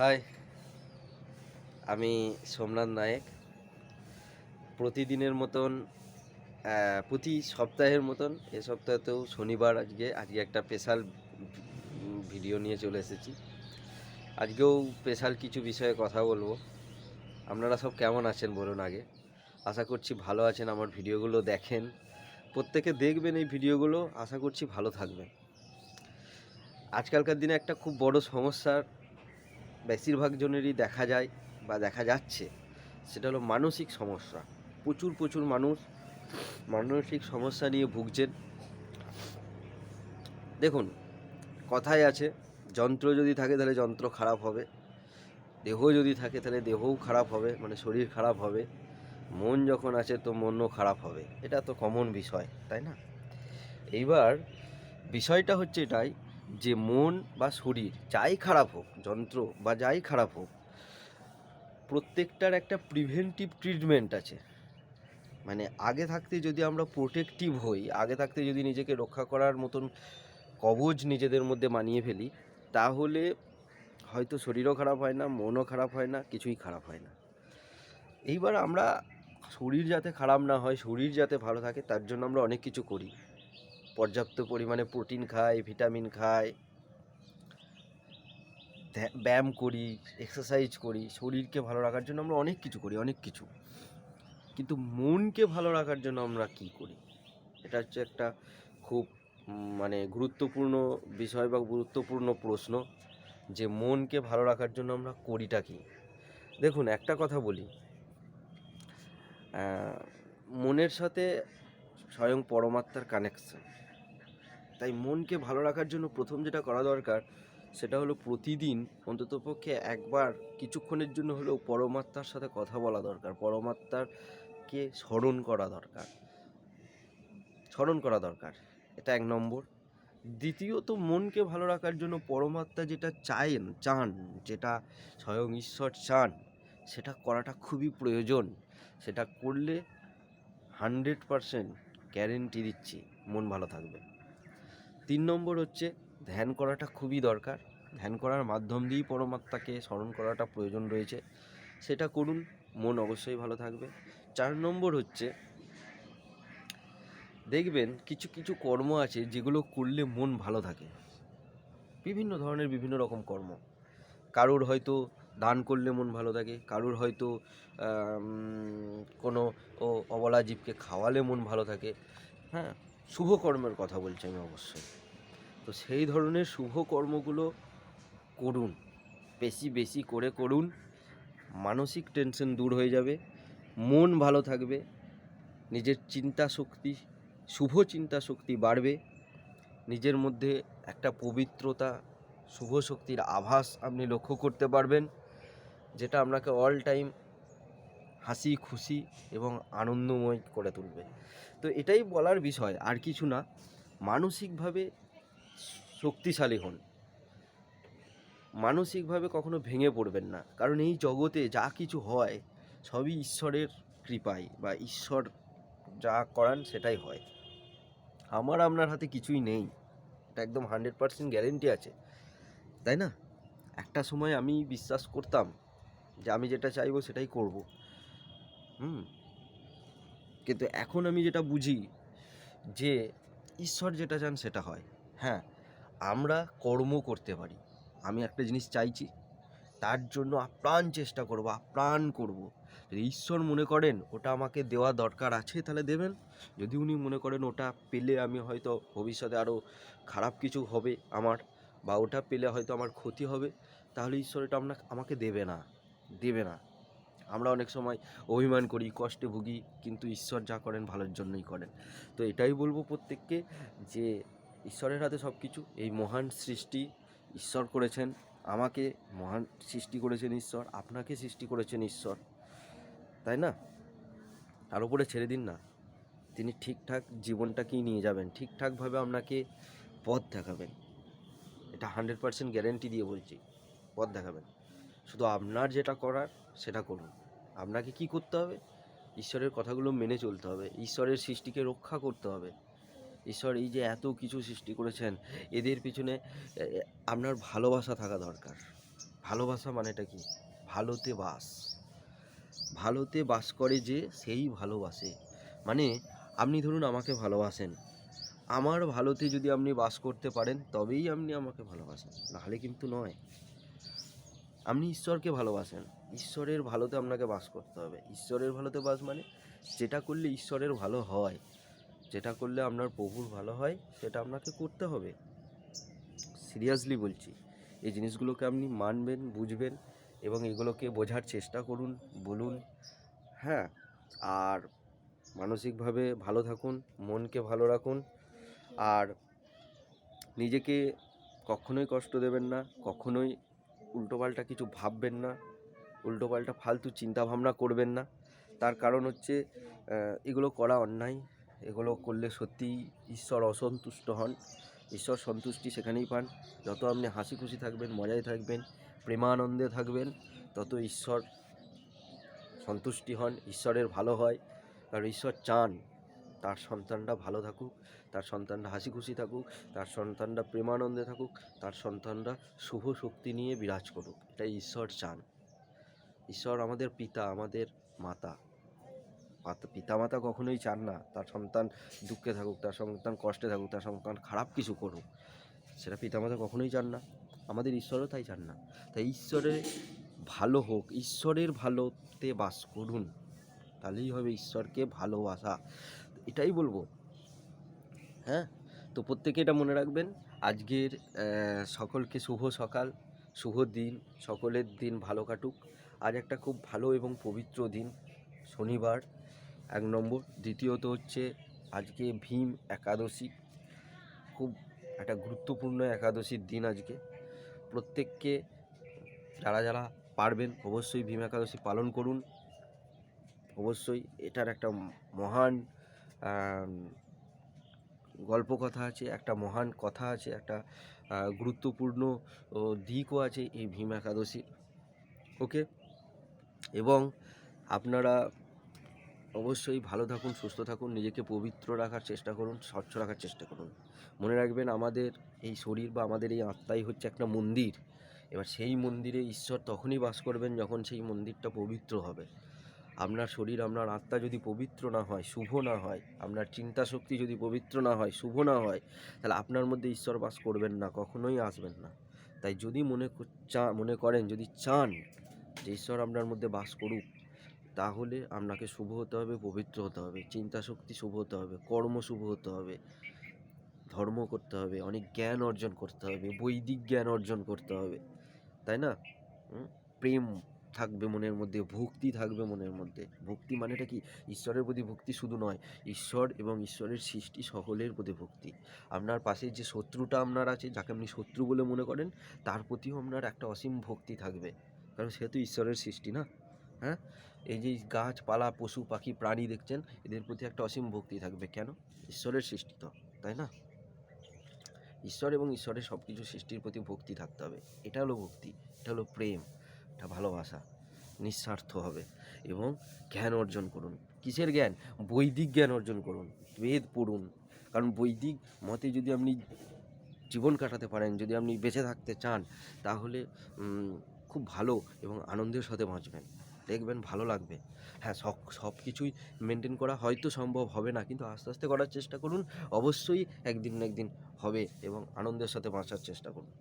High. আমি সোমনাথ নায়েক। প্রতিদিনের মতন প্রতি সপ্তাহের মতন এ সপ্তাহেতেও শনিবার আজকে আজকে একটা স্পেশাল ভিডিও নিয়ে চলে এসেছি। আজকেও স্পেশাল কিছু বিষয়ে কথা বলব। আপনারা সব কেমন আছেন বলুন আগে। আশা করছি ভালো আছেন, আমার ভিডিওগুলো দেখেন। প্রত্যেকে দেখবেন এই ভিডিওগুলো, আশা করছি ভালো থাকবেন। আজকালকার দিনে একটা খুব বড় সমস্যার বেশিরভাগ জনেরই দেখা যায় বা দেখা যাচ্ছে। সেটা হলো মানসিক সমস্যা। প্রচুর প্রচুর মানুষ মানসিক সমস্যা নিয়ে ভুগছেন। দেখুন, কথাই আছে, যন্ত্র যদি থাকে তাহলে যন্ত্র খারাপ হবে। দেহ যদি থাকে তাহলে দেহও খারাপ হবে মানে শরীর খারাপ হবে। মন যখন আছে তো মনও খারাপ হবে। এটা তো কমন বিষয়, তাই না? এইবার বিষয়টা হচ্ছে এটাই যে মন বা শরীর যাই খারাপ হোক, যন্ত্র বা যাই খারাপ হোক, প্রত্যেকটার একটা প্রিভেন্টিভ ট্রিটমেন্ট আছে। মানে আগে থাকতে যদি আমরা প্রোটেক্টিভ হই, আগে থাকতে যদি নিজেকে রক্ষা করার মতন কবজ নিজেদের মধ্যে মানিয়ে ফেলি, তাহলে হয়তো শরীরও খারাপ হয় না, মনও খারাপ হয় না, কিছুই খারাপ হয় না। এইবার আমরা শরীর যাতে খারাপ না হয়, শরীর যাতে ভালো থাকে, তার জন্য আমরা অনেক কিছু করি। পর্যাপ্ত পরিমাণে প্রোটিন খাই ভিটামিন খাই ব্যায়াম করি এক্সারসাইজ করি, শরীরকে ভালো রাখার জন্য আমরা অনেক কিছু করি, অনেক কিছু। কিন্তু মনকে ভালো রাখার জন্য আমরা কি করি? এটা হচ্ছে একটা খুব মানে গুরুত্বপূর্ণ বিষয় বা গুরুত্বপূর্ণ প্রশ্ন যে মনকে ভালো রাখার জন্য আমরা করিটা কি? দেখুন, একটা কথা বলি। মনের সাথে স্বয়ং পরমাত্মার কানেকশন তাই মনকে ভালো রাখার জন্য প্রথম যেটা করা দরকার, সেটা হলো প্রতিদিন অন্ততপক্ষে একবার কিছুক্ষণের জন্য হলেও পরমাত্মার সাথে কথা বলা দরকার, পরমাত্মারকে স্মরণ করা দরকার। স্মরণ করা দরকার, এটা এক নম্বর। দ্বিতীয়ত, মনকে ভালো রাখার জন্য পরমাত্মা যেটা চায়েন, চান, যেটা স্বয়ং ঈশ্বর চান, সেটা করাটা খুবই প্রয়োজন। সেটা করলে হান্ড্রেড পারসেন্ট গ্যারেন্টি দিচ্ছি মন ভালো থাকবে। তিন নম্বর হচ্ছে ধ্যান করাটা খুবই দরকার। ধ্যান করার মাধ্যম দিয়েই পরমাত্মাকে স্মরণ করাটা প্রয়োজন রয়েছে। সেটা করুন, মন অবশ্যই ভালো থাকবে। চার নম্বর হচ্ছে দেখবেন কিছু কিছু কর্ম আছে যেগুলো করলে মন ভালো থাকে। বিভিন্ন ধরনের বিভিন্ন রকম কর্ম। কারোর হয়তো দান করলে মন ভালো থাকে, কারোর হয়তো কোনো অবলা জীবকে খাওয়ালে মন ভালো থাকে। হ্যাঁ? শুভ কর্মের কথা বলছি আমি অবশ্যই। তো সেই ধরনের শুভ কর্মগুলো করুন, বেশি বেশি করে করুন, মানসিক টেনশন দূর হয়ে যাবে, মন ভালো থাকবে, নিজের চিন্তা শক্তি, শুভ চিন্তা শক্তি বাড়বে, নিজের মধ্যে একটা পবিত্রতা, শুভ শক্তির আভাস আপনি লক্ষ্য করতে পারবেন, যেটা আপনাকে অল টাইম হাসি খুশি এবং আনন্দময় করে তুলবে। তো এটাই বলার বিষয়, আর কিছু না। মানসিকভাবে শক্তিশালী হন। মানসিকভাবে কখনো ভেঙে পড়বেন না। কারণ এই জগতে যা কিছু হয়, সবই ঈশ্বরের কৃপায় বা ঈশ্বর যা করান সেটাই হয়। আমার আপনার হাতে কিছুই নেই। এটা একদম হান্ড্রেড পার্সেন্ট গ্যারেন্টি আছে। তাই না? একটা সময় আমি বিশ্বাস করতাম যে আমি যেটা চাইব সেটাই করব। হুম। কিন্তু এখন আমি যেটা বুঝি যে ঈশ্বর যেটা চান সেটা হয়। হ্যাঁ আমরা কর্ম করতে পারি। আমি একটা জিনিস চাইছি, তার জন্য আপ্রাণ চেষ্টা করব, আপ্রাণ করব। যদি ঈশ্বর মনে করেন ওটা আমাকে দেওয়া দরকার আছে, তাহলে দেবেন। যদি উনি মনে করেন ওটা পেলে আমি হয়তো ভবিষ্যতে আরও খারাপ কিছু হবে আমার, বা ওটা পেলে হয়তো আমার ক্ষতি হবে, তাহলে ঈশ্বর এটা আপনাকে আমাকে দেবে না দেবে না। আমরা অনেক সময় অভিমান করি, কষ্টে ভুগি, কিন্তু ঈশ্বর যা করেন ভালোর জন্যই করেন। তো এটাই বলব প্রত্যেককে যে ঈশ্বরের হাতে সব কিছু এই মহান সৃষ্টি ঈশ্বর করেছেন, আমাকে মহান সৃষ্টি করেছেন ঈশ্বর, আপনাকে সৃষ্টি করেছেন ঈশ্বর। তাই না? তার উপরে ছেড়ে দিন না। তিনি ঠিকঠাক জীবনটাকেই নিয়ে যাবেন, ঠিকঠাকভাবে আপনাকে পথ দেখাবেন। এটা হান্ড্রেড পার্সেন্ট গ্যারেন্টি দিয়ে বলছি, পথ দেখাবেন। শুধু আপনার যেটা করার, সেটা করুন। আপনাকে কি করতে হবে? ঈশ্বরের কথাগুলো মেনে চলতে হবে। ঈশ্বরের সৃষ্টিকে রক্ষা করতে হবে। ঈশ্বর এই যে এত কিছু সৃষ্টি করেছেন, এদের পিছনে আপনার ভালোবাসা থাকা দরকার। ভালোবাসা মানেটা কি? ভালোতে বাস। ভালোতে বাস করে যে সেই ভালোবাসে। মানে আপনি ধরুন আমাকে ভালোবাসেন। আমার ভালোতে যদি আপনি বাস করতে পারেন, তবেই আপনি আমাকে ভালোবাসেন। নাহলে কিন্তু নয়। আপনি ঈশ্বরকে ভালোবাসেন। ঈশ্বরের ভালোতে আপনাকে বাস করতে হবে। ঈশ্বরের ভালোতে বাস মানে যেটা করলে ঈশ্বরের ভালো হয়, যেটা করলে আপনার প্রভুর ভালো হয়, সেটা আপনাকে করতে হবে। সিরিয়াসলি বলছি, এই জিনিসগুলোকে আপনি মানবেন, বুঝবেন এবং এগুলোকে বোঝার চেষ্টা করুন, বলুন। হ্যাঁ আর মানসিকভাবে ভালো থাকুন, মনকে ভালো রাখুন। আর নিজেকে কখনোই কষ্ট দেবেন না, কখনোই উল্টোপাল্টা কিছু ভাববেন না। উল্টোপাল্টা ফালতু চিন্তা ভাবনা করবেন না। তার কারণ হচ্ছে এগুলো করা অন্যায়। এগুলো করলে সত্যিই ঈশ্বর অসন্তুষ্ট হন। ঈশ্বর সন্তুষ্টি সেখানেই পান। যত আপনি হাসি খুশি থাকবেন, মজায় থাকবেন, প্রেমানন্দে থাকবেন, তত ঈশ্বর সন্তুষ্টি হন, ঈশ্বরের ভালো হয়। কারণ ঈশ্বর চান, তার সন্তানরা ভালো থাকুক, তার সন্তানরা হাসি খুশি থাকুক, তার সন্তানরা প্রেমানন্দে থাকুক, তার সন্তানরা শুভ শক্তি নিয়ে বিরাজ করুক। এটাই ঈশ্বর চান। ঈশ্বর আমাদের পিতা, আমাদের মাতা। পিতা মাতা কখনোই চান না। তার সন্তান দুঃখে থাকুক, তার সন্তান কষ্টে থাকুক, তার সন্তান খারাপ কিছু করুক, সেটা পিতামাতা কখনোই চান না। আমাদের ঈশ্বরও তাই চান না। তাই ঈশ্বরের ভালো হোক, ঈশ্বরের ভালোতে বাস করুন। তাহলেই হবে ঈশ্বরকে ভালোবাসা। এটাই বলব। হ্যাঁ? তো প্রত্যেকে এটা মনে রাখবেন। আজকের সকলকে শুভ সকাল, শুভ দিন, সকলের দিন ভালো কাটুক। আজ একটা খুব ভালো এবং পবিত্র দিন, শনিবার, এক নম্বর। দ্বিতীয়ত হচ্ছে আজকে ভীম একাদশী। খুব একটা গুরুত্বপূর্ণ একাদশীর দিন আজকে। প্রত্যেককে যারা যারা পারবেন অবশ্যই ভীম একাদশী পালন করুন। অবশ্যই এটার একটা মহান গল্প কথা আছে, একটা মহান কথা আছে, একটা গুরুত্বপূর্ণ দিকও আছে এই ভীম একাদশীর। ওকে? এবং আপনারা অবশ্যই ভালো থাকুন, সুস্থ থাকুন, নিজেকে পবিত্র রাখার চেষ্টা করুন, স্বচ্ছ রাখার চেষ্টা করুন। মনে রাখবেন আমাদের এই শরীর বা আমাদের এই আত্মাই হচ্ছে একটা মন্দির। এবার সেই মন্দিরে ঈশ্বর তখনই বাস করবেন যখন সেই মন্দিরটা পবিত্র হবে। আপনার শরীর, আপনার আত্মা যদি পবিত্র না হয়, শুভ না হয়, আপনার চিন্তা শক্তি যদি পবিত্র না হয়, শুভ না হয়, তাহলে আপনার মধ্যে ঈশ্বর বাস করবেন না, কখনোই আসবেন না। তাই যদি মনে চা, মনে করেন, যদি চান যে ঈশ্বর আপনার মধ্যে বাস করুক, তাহলে আপনাকে শুভ হতে হবে, পবিত্র হতে হবে চিন্তা শক্তি শুভ হতে হবে, কর্ম শুভ হতে হবে, ধর্ম করতে হবে, অনেক জ্ঞান অর্জন করতে হবে, বৈদিক জ্ঞান অর্জন করতে হবে, তাই না? প্রেম থাকবে মনের মধ্যে, ভক্তি থাকবে মনের মধ্যে। ভক্তি মানেটা কি? ঈশ্বরের প্রতি ভক্তি শুধু নয়, ঈশ্বর এবং ঈশ্বরের সৃষ্টি সকলের প্রতি ভক্তি। আপনার পাশে যে শত্রুটা আপনার আছে, যাকে আপনি শত্রু বলে মনে করেন, তার প্রতিও আপনার একটা অসীম ভক্তি থাকবে। কারণ সে তো ঈশ্বরের সৃষ্টি না? হ্যাঁ? এই যে গাছপালা, পশু, পাখি, প্রাণী দেখছেন, এদের প্রতি একটা অসীম ভক্তি থাকবে। কেন? ঈশ্বরের সৃষ্টি তো, তাই না? ঈশ্বর এবং ঈশ্বরের সব কিছু সৃষ্টির প্রতি ভক্তি থাকতে হবে। এটা হলো ভক্তি, এটা হলো প্রেম, এটা ভালোবাসা, নিঃস্বার্থ হবে এবং জ্ঞান অর্জন করুন। কিসের জ্ঞান? বৈদিক জ্ঞান অর্জন করুন, বেদ পড়ুন। কারণ বৈদিক মতে যদি আপনি জীবন কাটাতে পারেন, যদি আপনি বেঁচে থাকতে চান, তাহলে খুব ভালো এবং আনন্দের সাথে বাঁচবেন। দেখবেন ভালো লাগবে। হ্যাঁ সব সব কিছুই মেনটেন করা হয়তো সম্ভব হবে না, কিন্তু আস্তে আস্তে করার চেষ্টা করুন। অবশ্যই একদিন না একদিন হবে এবং আনন্দের সাথে বাঁচার চেষ্টা করুন।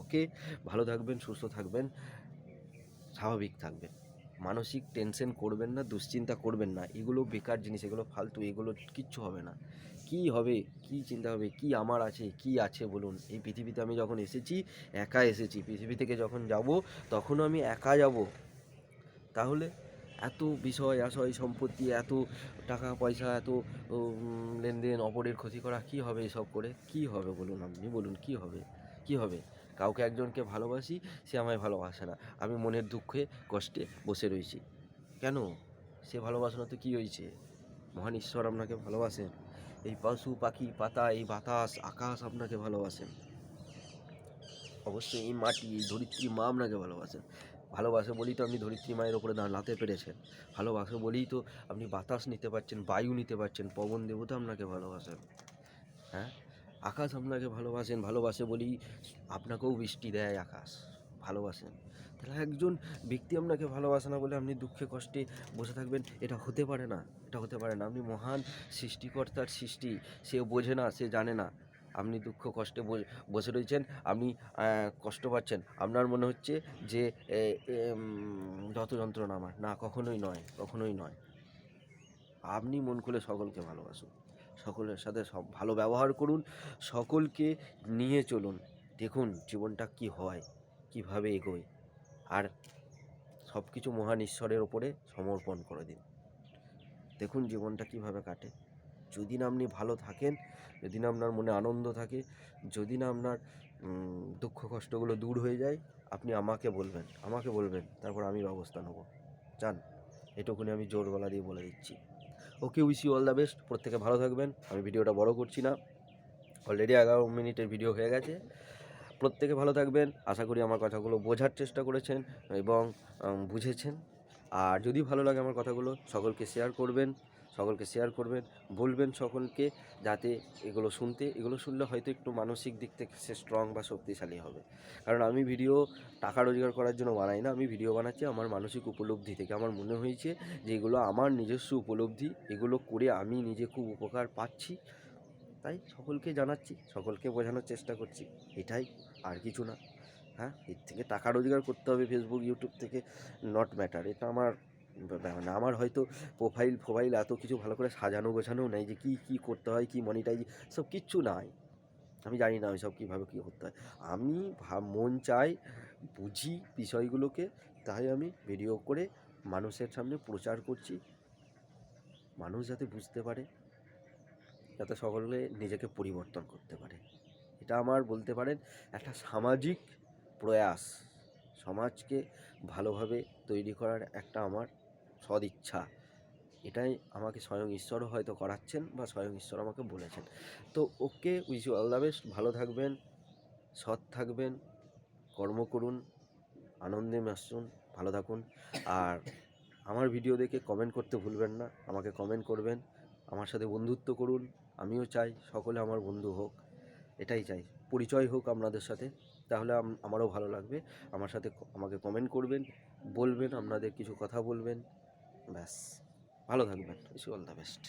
ওকে? ভালো থাকবেন, সুস্থ থাকবেন, স্বাভাবিক থাকবেন। মানসিক টেনশন করবেন না, দুশ্চিন্তা করবেন না। এগুলো বেকার জিনিস, এগুলো ফালতু, এগুলো কিচ্ছু হবে না। কি হবে, কি চিন্তা হবে, কি আমার আছে, কি আছে বলুন। এই পৃথিবীতে আমি যখন এসেছি, একা এসেছি, পৃথিবী থেকে যখন যাব, তখনও আমি একা যাব। তাহলে এত বিষয়, আশয়, সম্পত্তি, এত টাকা, পয়সা, এত লেনদেন, অপরের ক্ষতি করা, কি হবে এসব করে? কি হবে বলুন আপনি, বলুন কি হবে? কি হবে? কাউকে একজনকে ভালোবাসি, সে আমায় ভালোবাসে না। আমি মনের দুঃখে কষ্টে বসে রয়েছি। কেন? সে ভালোবাসে না তো কী হয়েছে? মহান ঈশ্বর আপনাকে ভালোবাসেন। এই পশু, পাখি, পাতা, এই বাতাস, আকাশ আপনাকে ভালোবাসেন। অবশ্যই এই মাটি, এই ধরিত্রী মা আপনাকে ভালোবাসেন। ভালোবাসে বলেই তো আপনি ধরিত্রী মায়ের ওপরে দাঁড়াতে পেরেছেন। ভালোবাসে বলেই তো আপনি বাতাস নিতে পারছেন, বায়ু নিতে পারছেন, পবন দেবতা আপনাকে ভালোবাসেন। হ্যাঁ? আকাশ আপনাকে ভালোবাসেন, ভালোবাসে বলেই আপনাকেও বৃষ্টি দেয় আকাশ, ভালোবাসেন। তাহলে একজন ব্যক্তি আপনাকে ভালোবাসে না বলে আপনি দুঃখে, কষ্টে বসে থাকবেন, এটা হতে পারে না, এটা হতে পারে না। আপনি মহান সৃষ্টিকর্তার সৃষ্টি সে বোঝে না, সে জানে না। আপনি দুঃখ, কষ্টে বসে- রয়েছেন, আপনি কষ্ট পাচ্ছেন। আপনার মনে হচ্ছে যে যত যন্ত্রণা আমার, না কখনোই নয় কখনোই নয়। আপনি মন খুলে সকলকে ভালোবাসুন। সকলের সাথে সব ভালো ব্যবহার করুন, সকলকে নিয়ে চলুন। দেখুন জীবনটা কি হয়, কীভাবে এগোয়। আর সব কিছু মহান ঈশ্বরের ওপরে সমর্পণ করে দিন। দেখুন জীবনটা কীভাবে কাটে। যদি না আপনি ভালো থাকেন, যদি না আপনার মনে আনন্দ থাকে, যদি না আপনার দুঃখ কষ্টগুলো দূর হয়ে যায়, আপনি আমাকে বলবেন আমাকে বলবেন, তারপর আমি ব্যবস্থা নেব। জান এটুকুনি আমি জোর গলা দিয়ে বলে দিচ্ছি। Okay wish you all the best. প্রত্যেকে ভালো থাকবেন। আমি ভিডিওটা বড় করছি না। অলরেডি এগারো মিনিটের ভিডিও হয়ে গেছে। প্রত্যেকে ভালো থাকবেন। আশা করি আমার কথাগুলো বোঝার চেষ্টা করেছেন এবং বুঝেছেন। আর যদি ভালো লাগে আমার কথাগুলো, সকলকে শেয়ার করবেন। সকলকে শেয়ার করবেন, বলবেন সকলকে যাতে এগুলো শুনতে, এগুলো শুনলে হয়তো একটু মানসিক দিক থেকে সে স্ট্রং বা শক্তিশালী হবে। কারণ আমি ভিডিও টাকা রোজগার করার জন্য বানাই না, আমি ভিডিও বানাচ্ছি আমার মানসিক উপলব্ধি থেকে। আমার মনে হয়েছে যে এগুলো আমার নিজস্ব উপলব্ধি, এগুলো করে আমি নিজে খুব উপকার পাচ্ছি। তাই সকলকে জানাচ্ছি, সকলকে বোঝানোর চেষ্টা করছি। এটাই আর কিছু না। হ্যাঁ এর থেকে টাকা রোজগার করতে হবে ফেসবুক ইউটিউব থেকে নট ম্যাটার এটা আমার না, আমার হয়তো প্রোফাইল ফোফাইল এত কিছু ভালো করে সাজানো গোছানো নেই যে কী কী করতে হয়, কী মনিটাইজ সব কিচ্ছু নাই। আমি জানি না ওইসব কীভাবে কী করতে হয়। আমি মন চাই, বুঝি বিষয়গুলোকে, তাই আমি ভিডিও করে মানুষের সামনে প্রচার করছি। মানুষ যাতে বুঝতে পারে, যাতে সকলে নিজেকে পরিবর্তন করতে পারে। এটা আমার বলতে পারেন একটা সামাজিক প্রয়াস। সমাজকে ভালোভাবে তৈরি করার একটা আমার সদিচ্ছা এটাই আমাকে স্বয়ং ঈশ্বরও হয়তো করাচ্ছেন বা স্বয়ং ঈশ্বর আমাকে বলেছেন। তো okay wish you all the best. ভালো থাকবেন, সৎ থাকবেন, কর্ম করুন, আনন্দে আসুন ভালো থাকুন। আর আমার ভিডিও দেখে কমেন্ট করতে ভুলবেন না। আমাকে কমেন্ট করবেন, আমার সাথে বন্ধুত্ব করুন। আমিও চাই সকলে আমার বন্ধু হোক। এটাই চাই। পরিচয় হোক আপনাদের সাথে। তাহলে আমারও ভালো লাগবে। আমার সাথে আমাকে কমেন্ট করবেন, বলবেন, আপনাদের কিছু কথা বলবেন। ব্যাস। ভালো থাকবেন। ইস অল দ্য বেস্ট